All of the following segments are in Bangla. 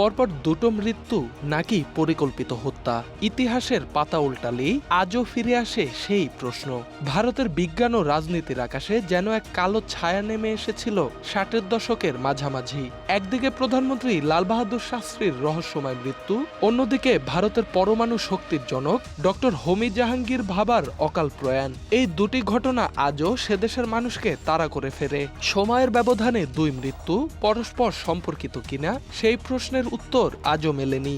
পরপর দুটো মৃত্যু নাকি পরিকল্পিত হত্যা। ইতিহাসের পাতা উল্টালেই আজও ফিরে আসে সেই প্রশ্ন। ভারতের বিজ্ঞান ও রাজনীতির আকাশে যেন এক কালো ছায়া নেমে এসেছিল ষাটের দশকের মাঝামাঝি। একদিকে প্রধানমন্ত্রী লাল বাহাদুর শাস্ত্রীর রহস্যময় মৃত্যু, অন্যদিকে ভারতের পরমাণু শক্তির জনক ডক্টর হোমি জাহাঙ্গীর ভাবার অকাল প্রয়াণ। এই দুটি ঘটনা আজও সেদেশের মানুষকে তাড়া করে ফেরে। সময়ের ব্যবধানে দুই মৃত্যু, পরস্পর সম্পর্কিত কিনা, সেই প্রশ্নের উত্তর আজও মেলেনি।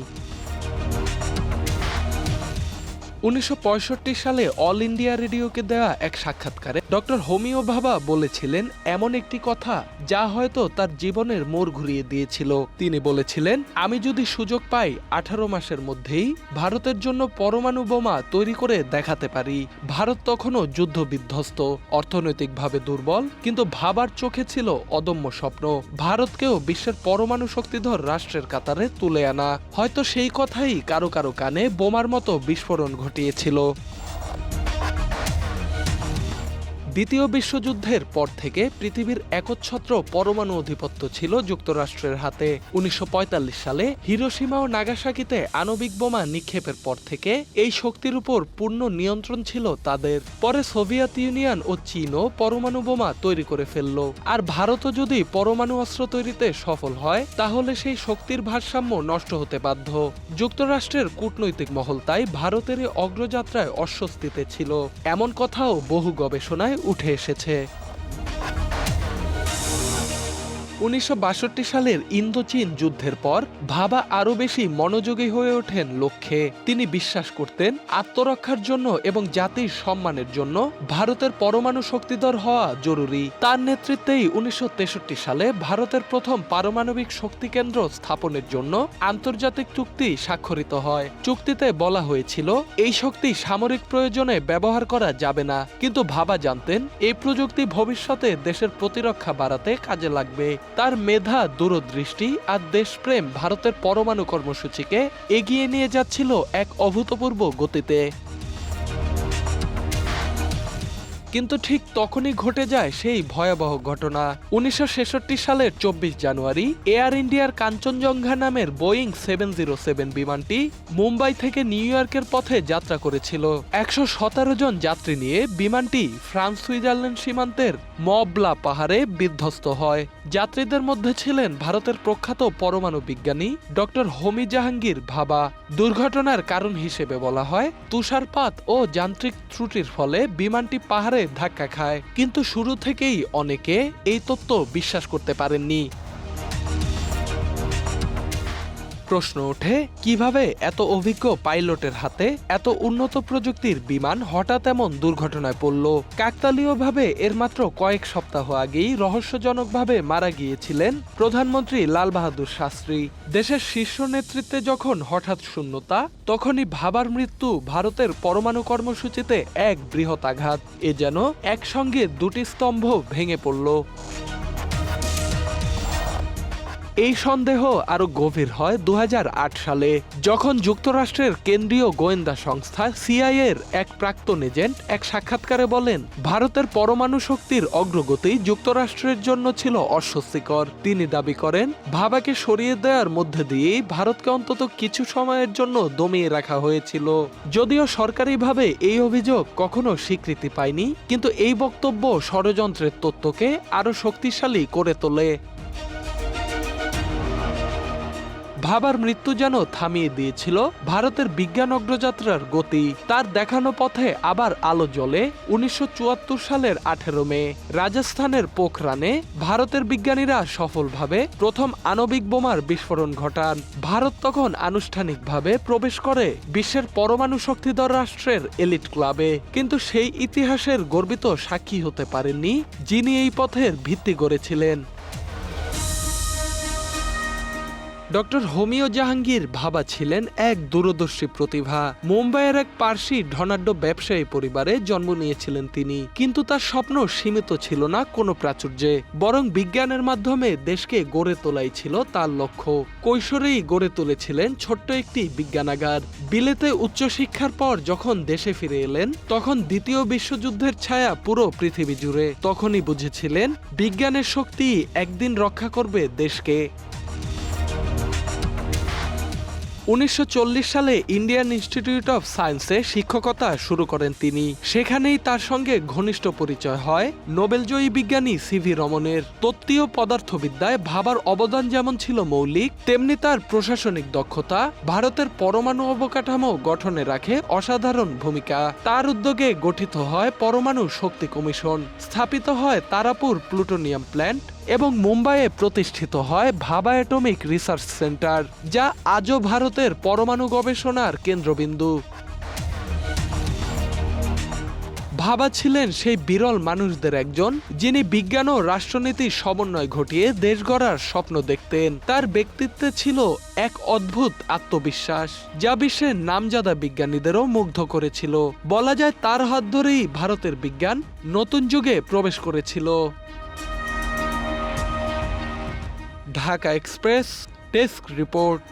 উনিশশো পঁয়ষট্টি সালে অল ইন্ডিয়া রেডিওকে দেওয়া এক সাক্ষাৎকারে ডক্টর হোমিও ভাবা বলেছিলেন, এমন একটি কথা যা হয়তো তার জীবনের মোড় ঘুরিয়ে দিয়েছিল। তিনি বলেছিলেন, আমি যদি সুযোগ পাই, আঠারো মাসের মধ্যেই ভারতের জন্য পরমাণু বোমা তৈরি করে দেখাতে পারি। ভারত তখনও যুদ্ধ বিধ্বস্ত অর্থনৈতিকভাবে দুর্বল, কিন্তু ভাবার চোখে ছিল অদম্য স্বপ্ন। ভারতকেও বিশ্বের পরমাণু শক্তিধর রাষ্ট্রের কাতারে তুলে আনা। হয়তো সেই কথাই কারও কারও কানে বোমার মতো বিস্ফোরণ ঘটিয়েছিল। দ্বিতীয় বিশ্বযুদ্ধের পর থেকে পৃথিবীর একচ্ছত্র পরমাণু আধিপত্য ছিল যুক্তরাষ্ট্রের হাতে। উনিশশো পঁয়তাল্লিশ সালে হিরোসীমা ও নাগাসাকিতে আণবিক বোমা নিক্ষেপের পর থেকে এই শক্তির উপর পূর্ণ নিয়ন্ত্রণ ছিল তাদের। পরে সোভিয়েত ইউনিয়ন ও চীনও পরমাণু বোমা তৈরি করে ফেলল। আর ভারতও যদি পরমাণু অস্ত্র তৈরিতে সফল হয়, তাহলে সেই শক্তির ভারসাম্য নষ্ট হতে বাধ্য। যুক্তরাষ্ট্রের কূটনৈতিক মহল তাই ভারতের অগ্রযাত্রায় অস্বস্তিতে ছিল। এমন কথাও বহু গবেষণায় উঠে এসেছে। উনিশশো বাষট্টি সালের ইন্দোচীন যুদ্ধের পর ভাবা আরও বেশি মনোযোগী হয়ে ওঠেন লক্ষ্যে। তিনি বিশ্বাস করতেন আত্মরক্ষার জন্য এবং জাতির সম্মানের জন্য ভারতের পরমাণু শক্তিধর হওয়া জরুরি। তার নেতৃত্বেই উনিশশো তেষট্টি সালে ভারতের প্রথম পারমাণবিক শক্তি কেন্দ্র স্থাপনের জন্য আন্তর্জাতিক চুক্তি স্বাক্ষরিত হয়। চুক্তিতে বলা হয়েছিল, এই শক্তি সামরিক প্রয়োজনে ব্যবহার করা যাবে না, কিন্তু ভাবা জানতেন, এই প্রযুক্তি ভবিষ্যতে দেশের প্রতিরক্ষা বাড়াতে কাজে লাগবে। তার মেধা, দূরদৃষ্টি আর দেশপ্রেম ভারতের পরমাণু কর্মসূচিকে এগিয়ে নিয়ে যাচ্ছিল এক অভূতপূর্ব গতিতে। কিন্তু ঠিক তখনই ঘটে যায় সেই ভয়াবহ ঘটনা। উনিশশো ছেষট্টি সালের চব্বিশ জানুয়ারি, এয়ার ইন্ডিয়ার কাঞ্চনজঙ্ঘা নামের বোয়িং সেভেন জিরো সেভেন বিমানটি মুম্বাই থেকে নিউ ইয়র্কের পথে যাত্রা করেছিল। একশো সতেরো জন যাত্রী নিয়ে বিমানটি ফ্রান্স সুইজারল্যান্ড সীমান্তের মবলা পাহাড়ে বিধ্বস্ত হয়। যাত্রীদের মধ্যে ছিলেন ভারতের প্রখ্যাত পরমাণু বিজ্ঞানী ডক্টর হোমি জাহাঙ্গীর ভাবা। দুর্ঘটনার কারণ হিসেবে বলা হয়, তুষারপাত ও যান্ত্রিক ত্রুটির ফলে বিমানটি পাহাড়ে ধাক্কা খায়। কিন্তু শুরু থেকেই অনেকে এই তত্ত্ব বিশ্বাস করতে পারেননি। প্রশ্ন ওঠে, কীভাবে এত অভিজ্ঞ পাইলটের হাতে এত উন্নত প্রযুক্তির বিমান হঠাৎ এমন দুর্ঘটনায় পড়ল? কাকতালীয়ভাবে এর মাত্র কয়েক সপ্তাহ আগেই রহস্যজনকভাবে মারা গিয়েছিলেন প্রধানমন্ত্রী লাল বাহাদুর শাস্ত্রী। দেশের শীর্ষ নেতৃত্বে যখন হঠাৎ শূন্যতা, তখনই ভাবার মৃত্যু ভারতের পরমাণু কর্মসূচিতে এক বৃহৎ আঘাত। এ যেন একসঙ্গে দুটি স্তম্ভ ভেঙে পড়ল। এই সন্দেহ আরও গভীর হয় দু হাজার আট সালে, যখন যুক্তরাষ্ট্রের কেন্দ্রীয় গোয়েন্দা সংস্থা সিআইএর এক প্রাক্তন এজেন্ট এক সাক্ষাৎকারে বলেন, ভারতের পরমাণু শক্তির অগ্রগতি যুক্তরাষ্ট্রের জন্য ছিল অস্বস্তিকর। তিনি দাবি করেন, ভাবাকে সরিয়ে দেওয়ার মধ্যে দিয়েই ভারতকে অন্তত কিছু সময়ের জন্য দমিয়ে রাখা হয়েছিল। যদিও সরকারিভাবে এই অভিযোগ কখনো স্বীকৃতি পায়নি, কিন্তু এই বক্তব্য ষড়যন্ত্রের তত্ত্বকে আরও শক্তিশালী করে তোলে। ভাবার মৃত্যু যেন থামিয়ে দিয়েছিল ভারতের বিজ্ঞান অগ্রযাত্রার গতি। তার দেখানো পথে আবার আলো জ্বলে উনিশশো চুয়াত্তর সালের আঠেরো মে। রাজস্থানের পোখরানে ভারতের বিজ্ঞানীরা সফলভাবে প্রথম আণবিক বোমার বিস্ফোরণ ঘটান। ভারত তখন আনুষ্ঠানিকভাবে প্রবেশ করে বিশ্বের পরমাণু শক্তিধর রাষ্ট্রের এলিট ক্লাবে। কিন্তু সেই ইতিহাসের গর্বিত সাক্ষী হতে পারেননি যিনি এই পথের ভিত্তি গড়েছিলেন। ডক্টর হোমিও জাহাঙ্গীর ভাবা ছিলেন এক দূরদর্শী প্রতিভা। মুম্বাইয়ের এক পার্সি ধনাঢ্য ব্যবসায়ী পরিবারে জন্ম নিয়েছিলেন তিনি। কিন্তু তার স্বপ্ন সীমিত ছিল না কোনো প্রাচুর্যে। বরং বিজ্ঞানের মাধ্যমে দেশকে গড়ে তোলাই ছিল তার লক্ষ্য। কৈশোরেই গড়ে তুলেছিলেন ছোট্ট একটি বিজ্ঞানাগার। বিলেতে উচ্চশিক্ষার পর যখন দেশে ফিরে এলেন, তখন দ্বিতীয় বিশ্বযুদ্ধের ছায়া পুরো পৃথিবী জুড়ে। তখনই বুঝেছিলেন, বিজ্ঞানের শক্তি একদিন রক্ষা করবে দেশকে। উনিশশো চল্লিশ সালে ইন্ডিয়ান ইনস্টিটিউট অফ সায়েন্সে শিক্ষকতা শুরু করেন তিনি। সেখানেই তার সঙ্গে ঘনিষ্ঠ পরিচয় হয় নোবেলজয়ী বিজ্ঞানী সিভি রমনের তত্ত্বীয় পদার্থবিদ্যায় ভাবার অবদান যেমন ছিল মৌলিক, তেমনি তার প্রশাসনিক দক্ষতা, ভারতের পরমাণু অবকাঠামো গঠনে রাখে অসাধারণ ভূমিকা। তার উদ্যোগে গঠিত হয় পরমাণু শক্তি কমিশন, স্থাপিত হয় তারাপুর প্লুটোনিয়াম প্ল্যান্ট এবং মুম্বাইয়ে প্রতিষ্ঠিত হয় ভাবা অ্যাটমিক রিসার্চ সেন্টার, যা আজও ভারতের পরমাণু গবেষণার কেন্দ্রবিন্দু। ভাবা ছিলেন সেই বিরল মানুষদের একজন, যিনি বিজ্ঞান ও রাষ্ট্রনীতির সমন্বয় ঘটিয়ে দেশ গড়ার স্বপ্ন দেখতেন। তার ব্যক্তিত্বে ছিল এক অদ্ভুত আত্মবিশ্বাস, যা বিশ্বের নামজাদা বিজ্ঞানীদেরও মুগ্ধ করেছিল। বলা যায় তার হাত ধরেই ভারতের বিজ্ঞান নতুন যুগে প্রবেশ করেছিল। Dhaka express desk report